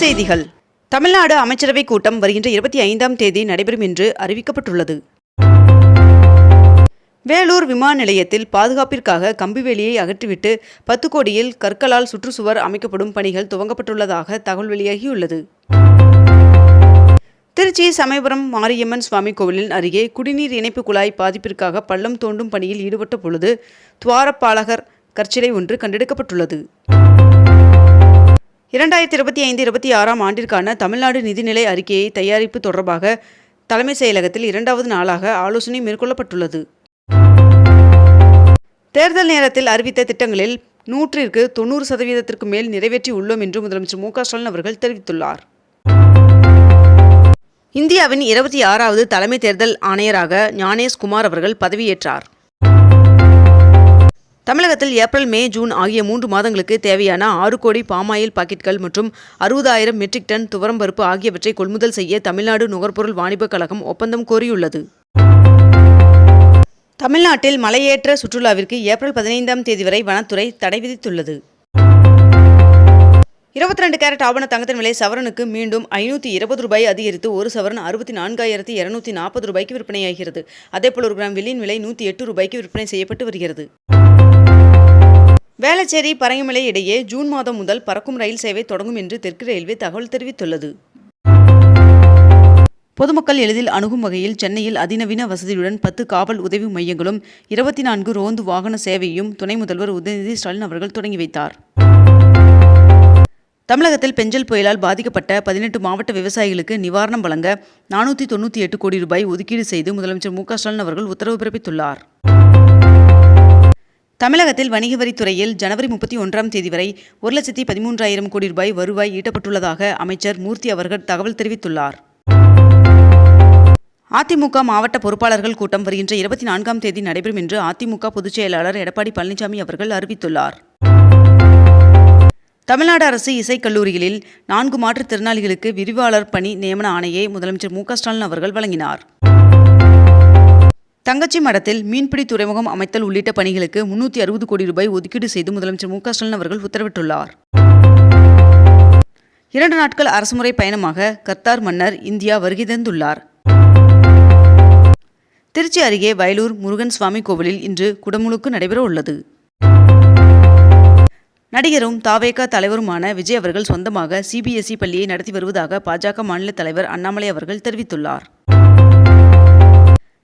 செய்திகள். தமிழ்நாடு அமைச்சரவை கூட்டம் வருகின்ற இருபத்தி ஐந்தாம் தேதி நடைபெறும் என்று அறிவிக்கப்பட்டுள்ளது. வேலூர் விமான நிலையத்தில் பாதுகாப்பிற்காக கம்பிவேலியை அகற்றிவிட்டு பத்து கோடியில் கற்களால் சுற்றுச்சுவர் அமைக்கப்படும் பணிகள் துவங்கப்பட்டுள்ளதாக தகவல் வெளியாகியுள்ளது. திருச்சி சமயபுரம் மாரியம்மன் சுவாமி கோவிலின் அருகே குடிநீர் இணைப்பு குழாய் பாதிப்பிற்காக பள்ளம் தோண்டும் பணியில் ஈடுபட்ட பொழுது துவாரப்பாலகர் கற்சிலை ஒன்று கண்டெடுக்கப்பட்டுள்ளது. இரண்டாயிரத்தி இருபத்தி ஐந்து இருபத்தி ஆறாம் ஆண்டிற்கான தமிழ்நாடு நிதிநிலை அறிக்கையை தயாரிப்பு தொடர்பாக தலைமைச் செயலகத்தில் இரண்டாவது நாளாக ஆலோசனை மேற்கொள்ளப்பட்டுள்ளது. தேர்தல் நேரத்தில் அறிவித்த திட்டங்களில் நூற்றிற்கு தொண்ணூறு சதவீதத்திற்கு மேல் நிறைவேற்றி உள்ளோம் என்று முதலமைச்சர் மு க ஸ்டாலின் அவர்கள் தெரிவித்துள்ளார். இந்தியாவின் இருபத்தி ஆறாவது தலைமை தேர்தல் ஆணையராக ஞானேஷ் குமார் அவர்கள் பதவியேற்றார். தமிழகத்தில் ஏப்ரல் மே ஜூன் ஆகிய மூன்று மாதங்களுக்கு தேவையான ஆறு கோடி பாமாயில் பாக்கெட்கள் மற்றும் அறுபதாயிரம் மெட்ரிக் டன் துவரம்பருப்பு ஆகியவற்றை கொள்முதல் செய்ய தமிழ்நாடு நுகர்பொருள் வாணிபக் கழகம் ஒப்பந்தம் கோரியுள்ளது. தமிழ்நாட்டில் மலையேற்ற சுற்றுலாவிற்கு ஏப்ரல் பதினைந்தாம் தேதி வரை வனத்துறை தடை விதித்துள்ளது. இருபத்தி ரெண்டு கேரட் ஆவண தங்கத்தின் விலை சவரனுக்கு மீண்டும் ஐநூற்றி இருபது ரூபாய் அதிகரித்து ஒரு சவரன் அறுபத்தி நான்காயிரத்தி இருநூத்தி நாற்பது ரூபாய்க்கு விற்பனையாகிறது. அதேபோல் ஒரு கிராம் வெள்ளியின் விலை நூற்றி எட்டு ரூபாய்க்கு விற்பனை செய்யப்பட்டு வருகிறது. வேளச்சேரி பரங்கிமலை இடையே ஜூன் மாதம் முதல் பறக்கும் ரயில் சேவை தொடங்கும் என்று தெற்கு ரயில்வே தகவல் தெரிவித்துள்ளது. பொதுமக்கள் எளிதில் அணுகும் வகையில் சென்னையில் அதிநவீன வசதியுடன் பத்து காவல் உதவி மையங்களும் இருபத்தி நான்கு ரோந்து வாகன சேவையும் துணை முதல்வர் உதயநிதி ஸ்டாலின் அவர்கள் தொடங்கி வைத்தார். தமிழகத்தில் பெஞ்சல் புயலால் பாதிக்கப்பட்ட பதினெட்டு மாவட்ட விவசாயிகளுக்கு நிவாரணம் வழங்க நானூற்றி தொண்ணூற்றி எட்டு கோடி ரூபாய் ஒதுக்கீடு செய்து முதலமைச்சர் மு க ஸ்டாலின் அவர்கள் உத்தரவு பிறப்பித்துள்ளார். தமிழகத்தில் வணிக வரித்துறையில் ஜனவரி முப்பத்தி ஒன்றாம் தேதி வரை ஒரு லட்சத்தி பதிமூன்றாயிரம் கோடி ரூபாய் வருவாய் ஈட்டப்பட்டுள்ளதாக அமைச்சர் மூர்த்தி அவர்கள் தகவல் தெரிவித்துள்ளார். அதிமுக மாவட்ட பொறுப்பாளர்கள் கூட்டம் வருகின்ற இருபத்தி நான்காம் தேதி நடைபெறும் என்று அதிமுக பொதுச் செயலாளர் எடப்பாடி பழனிசாமி அவர்கள் அறிவித்துள்ளார். தமிழ்நாடு அரசு இசைக்கல்லூரிகளில் நான்கு மாற்றுத்திறனாளிகளுக்கு விரிவாளர் பணி நியமன ஆணையை முதலமைச்சர் மு க ஸ்டாலின் அவர்கள் வழங்கினார். தங்கச்சி மடத்தில் மீன்பிடி துறைமுகம் அமைத்தல் உள்ளிட்ட பணிகளுக்கு முன்னூற்றி அறுபது கோடி ரூபாய் ஒதுக்கீடு செய்து முதலமைச்சர் மு ஸ்டாலின் அவர்கள் உத்தரவிட்டுள்ளார். இரண்டு நாட்கள் அரசுமுறை பயணமாக கர்த்தார் மன்னர் இந்தியா வருகை தந்துள்ளார். திருச்சி அருகே வயலூர் முருகன் சுவாமி கோவிலில் இன்று குடமுழுக்கு நடைபெற உள்ளது. நடிகரும் தாவேகா தலைவருமான விஜய் அவர்கள் சொந்தமாக சிபிஎஸ்இ பள்ளியை நடத்தி வருவதாக பாஜக மாநில தலைவர் அண்ணாமலை அவர்கள் தெரிவித்துள்ளார்.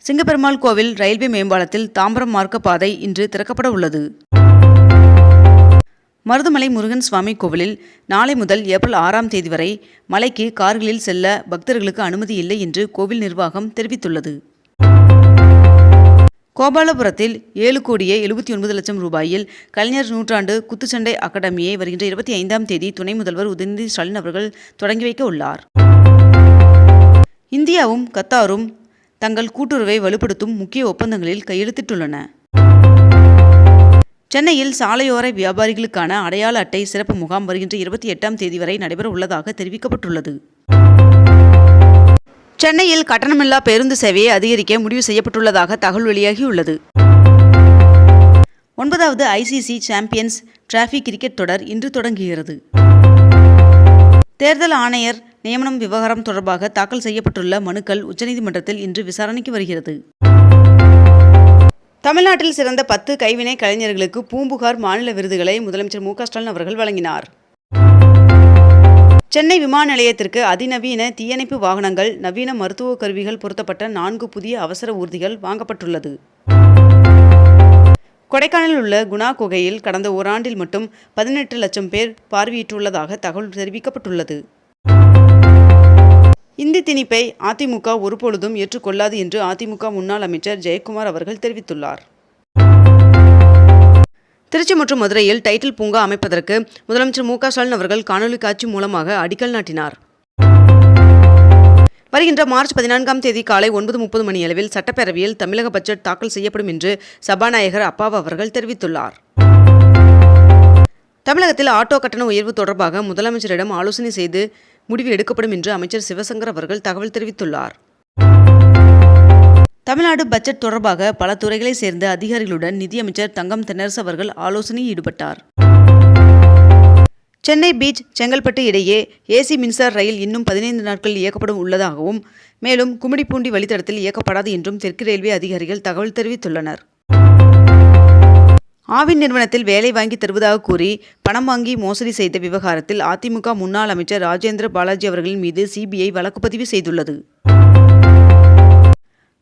சிங்கப்பெருமாள் கோவில் ரயில்வே மேம்பாலத்தில் தாம்பரம் மார்க்க பாதை இன்று திறக்கப்பட உள்ளது. மருதமலை முருகன் சுவாமி கோவிலில் நாளை முதல் ஏப்ரல் ஆறாம் தேதி வரை மலைக்கு கார்களில் செல்ல பக்தர்களுக்கு அனுமதி இல்லை என்று கோவில் நிர்வாகம் தெரிவித்துள்ளது. கோபாலபுரத்தில் ஏழு கோடியே எழுபத்தி ஒன்பது லட்சம் ரூபாயில் கலைஞர் நூற்றாண்டு குத்துச்சண்டை அகாடமியை வருகின்ற இருபத்தி ஐந்தாம் தேதி துணை முதல்வர் உதயநிதி ஸ்டாலின் அவர்கள் தொடங்கி வைக்க உள்ளார். இந்தியாவும் கத்தாரும் தங்கள் கூட்டுறவை வலுப்படுத்தும் முக்கிய ஒப்பந்தங்களில் கையெழுத்திட்டுள்ளன. சென்னையில் சாலையோர வியாபாரிகளுக்கான அடையாள அட்டை சிறப்பு முகாம் வருகின்ற இருபத்தி எட்டாம் தேதி வரை நடைபெற உள்ளதாக தெரிவிக்கப்பட்டுள்ளது. சென்னையில் கட்டணமில்லா பேருந்து சேவையை அதிகரிக்க முடிவு செய்யப்பட்டுள்ளதாக தகவல் வெளியாகியுள்ளது. ஒன்பதாவது ஐசிசி சாம்பியன்ஸ் டிராஃபிக் கிரிக்கெட் தொடர் இன்று தொடங்குகிறது. தேர்தல் ஆணையர் நியமனம் விவகாரம் தொடர்பாக தாக்கல் செய்யப்பட்டுள்ள மனுக்கள் உச்சநீதிமன்றத்தில் இன்று விசாரணைக்கு வருகிறது. தமிழ்நாட்டில் சிறந்த பத்து கைவினை கலைஞர்களுக்கு பூம்புகார் மாநில விருதுகளை முதலமைச்சர் மு ஸ்டாலின் அவர்கள் வழங்கினார். சென்னை விமான நிலையத்திற்கு அதிநவீன தீயணைப்பு வாகனங்கள் நவீன மருத்துவ கருவிகள் பொருத்தப்பட்ட நான்கு புதிய அவசர ஊர்திகள் வாங்கப்பட்டுள்ளது. கொடைக்கானலில் உள்ள குணா குகையில் கடந்த ஓராண்டில் மட்டும் பதினெட்டு லட்சம் பேர் பார்வையிட்டுள்ளதாக தகவல் தெரிவிக்கப்பட்டுள்ளது. இந்தி திணிப்பை அதிமுக ஒருபொழுதும் ஏற்றுக்கொள்ளாது என்று அதிமுக முன்னாள் அமைச்சர் ஜெயக்குமார் அவர்கள் தெரிவித்துள்ளார். திருச்சி மற்றும் மதுரையில் டைட்டில் பூங்கா அமைப்பதற்கு முதலமைச்சர் மு க ஸ்டாலின் அவர்கள் காணொலி காட்சி மூலமாக அடிக்கல் நாட்டினார். வருகின்ற மார்ச் பதினான்காம் தேதி காலை ஒன்பது முப்பது மணியளவில் சட்டப்பேரவையில் தமிழக பட்ஜெட் தாக்கல் செய்யப்படும் என்று சபாநாயகர் அப்பாவு அவர்கள் தெரிவித்துள்ளார். தமிழகத்தில் ஆட்டோ கட்டண உயர்வு தொடர்பாக முதலமைச்சரிடம் ஆலோசனை செய்து முடிவு எடுக்கப்படும் என்று அமைச்சர் சிவசங்கர் அவர்கள் தகவல் தெரிவித்துள்ளார். தமிழ்நாடு பட்ஜெட் தொடர்பாக பல துறைகளைச் சேர்ந்த அதிகாரிகளுடன் நிதியமைச்சர் தங்கம் தென்னரசு அவர்கள் ஆலோசனையில் ஈடுபட்டார். சென்னை பீச் செங்கல்பட்டு இடையே ஏசி மின்சார ரயில் இன்னும் பதினைந்து நாட்கள் இயக்கப்படும் உள்ளதாகவும் மேலும் கும்மிடிப்பூண்டி வழித்தடத்தில் இயக்கப்படாது என்றும் தெற்கு ரயில்வே அதிகாரிகள் தகவல் தெரிவித்துள்ளனர். ஆவின் நிறுவனத்தில் வேலை வாங்கி தருவதாக கூறி பணம் வாங்கி மோசடி செய்த விவகாரத்தில் அதிமுக முன்னாள் அமைச்சர் ராஜேந்திர பாலாஜி அவர்களின் மீது சிபிஐ வழக்குப்பதிவு செய்துள்ளது.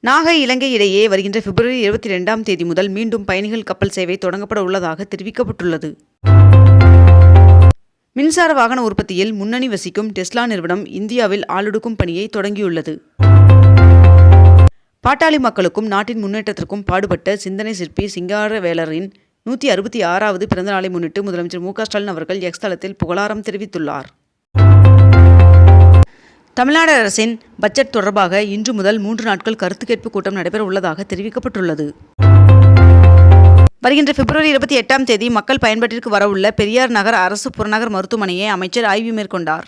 நாகை இலங்கை இடையே வருகின்ற பிப்ரவரி இருபத்தி ரெண்டாம் தேதி முதல் மீண்டும் பயணிகள் கப்பல் சேவை தொடங்கப்பட உள்ளதாக தெரிவிக்கப்பட்டுள்ளது. மின்சார வாகன உற்பத்தியில் முன்னணி வசிக்கும் டெஸ்லா நிறுவனம் இந்தியாவில் ஆளொடுக்கும் பணியை தொடங்கியுள்ளது. பாட்டாளி மக்களுக்கும் நாட்டின் முன்னேற்றத்திற்கும் பாடுபட்ட சிந்தனை சிற்பி சிங்காரவேலரின் நூற்றி அறுபத்தி ஆறாவது பிறந்தநாளை முன்னிட்டு முதலமைச்சர் மு க ஸ்டாலின் அவர்கள் எக்ஸ் தளத்தில் புகழாரம் தெரிவித்துள்ளார். தமிழ்நாடு அரசின் பட்ஜெட் தொடர்பாக இன்று முதல் மூன்று நாட்கள் கருத்து கேட்பு கூட்டம் நடைபெற உள்ளதாக தெரிவிக்கப்பட்டுள்ளது. வருகின்ற பிப்ரவரி இருபத்தி எட்டாம் தேதி மக்கள் பயன்பாட்டிற்கு வரவுள்ள பெரியார் நகர் அரசு புறநகர் மருத்துவமனையை அமைச்சர் ஆய்வு மேற்கொண்டார்.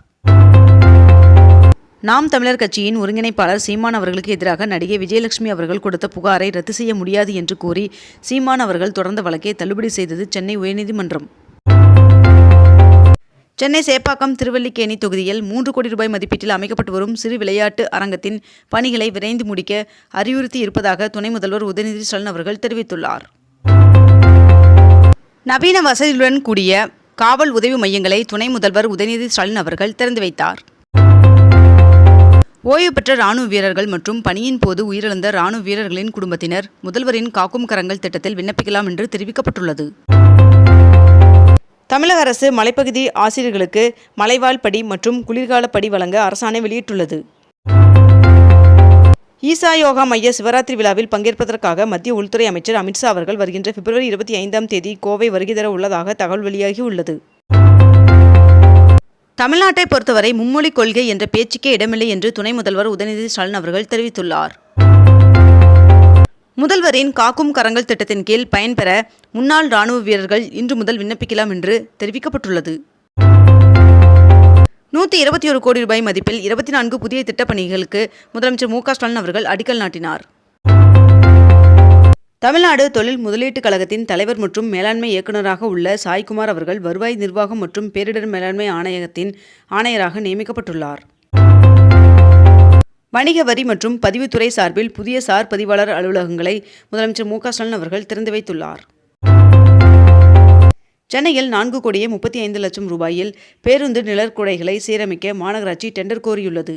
நாம் தமிழர் கட்சியின் ஒருங்கிணைப்பாளர் சீமான் அவர்களுக்கு எதிராக நடிகை விஜயலட்சுமி அவர்கள் கொடுத்த புகாரை ரத்து செய்ய முடியாது என்று கூறி சீமான் அவர்கள் தொடர்ந்த வழக்கை தள்ளுபடி செய்தது சென்னை உயர்நீதிமன்றம். சென்னை சேப்பாக்கம் திருவல்லிக்கேணி தொகுதியில் மூன்று கோடி ரூபாய் மதிப்பீட்டில் அமைக்கப்பட்டு வரும் சிறு விளையாட்டு அரங்கத்தின் பணிகளை விரைந்து முடிக்க அறிவுறுத்தி இருப்பதாக துணை முதல்வர் உதயநிதி ஸ்டாலின் அவர்கள் தெரிவித்துள்ளார். நவீன வசதியுடன் கூடிய காவல் உதவி மையங்களை துணை முதல்வர் உதயநிதி ஸ்டாலின் அவர்கள் திறந்து வைத்தார். ஓய்வு பெற்ற ராணுவ வீரர்கள் மற்றும் பணியின் போது உயிரிழந்த ராணுவ வீரர்களின் குடும்பத்தினர் முதல்வரின் காக்கும் கரங்கள் திட்டத்தில் விண்ணப்பிக்கலாம் என்று தெரிவிக்கப்பட்டுள்ளது. தமிழக அரசு மலைப்பகுதி ஆசிரியர்களுக்கு மலைவாழ் படி மற்றும் குளிர்கால படி வழங்க அரசாணை வெளியிட்டுள்ளது. ஈசா யோகா மைய சிவராத்திரி விழாவில் பங்கேற்பதற்காக மத்திய உள்துறை அமைச்சர் அமித்ஷா அவர்கள் வருகின்ற பிப்ரவரி இருபத்தி ஐந்தாம் தேதி கோவை வருகை தர உள்ளதாக தகவல் வெளியாகியுள்ளது. தமிழ்நாட்டை பொறுத்தவரை மும்மொழி கொள்கை என்ற பேச்சுக்கே இடமில்லை என்று துணை முதல்வர் உதயநிதி ஸ்டாலின் அவர்கள் தெரிவித்துள்ளார். முதல்வரின் காக்கும் கரங்கள் திட்டத்தின் கீழ் பயன்பெற முன்னாள் ராணுவ வீரர்கள் இன்று முதல் விண்ணப்பிக்கலாம் என்று தெரிவிக்கப்பட்டுள்ளது. நூற்றி இருபத்தி ஒரு கோடி ரூபாய் மதிப்பில் இருபத்தி நான்கு புதிய திட்டப்பணிகளுக்கு முதலமைச்சர் மு க ஸ்டாலின் அவர்கள் அடிக்கல் நாட்டினார். தமிழ்நாடு தொழில் முதலீட்டுக் கழகத்தின் தலைவர் மற்றும் மேலாண்மை இயக்குநராக உள்ள சாய்குமார் அவர்கள் வருவாய் நிர்வாகம் மற்றும் பேரிடர் மேலாண்மை ஆணையகத்தின் ஆணையராக நியமிக்கப்பட்டுள்ளார். வணிக வரி மற்றும் பதிவுத்துறை சார்பில் புதிய சார் பதிவாளர் அலுவலகங்களை முதலமைச்சர் மு ஸ்டாலின் அவர்கள் திறந்து வைத்துள்ளார். சென்னையில் நான்கு கோடியே முப்பத்தி ஐந்து லட்சம் ரூபாயில் பேருந்து நிழற்குடைகளை சீரமைக்க மாநகராட்சி டெண்டர் கோரியுள்ளது.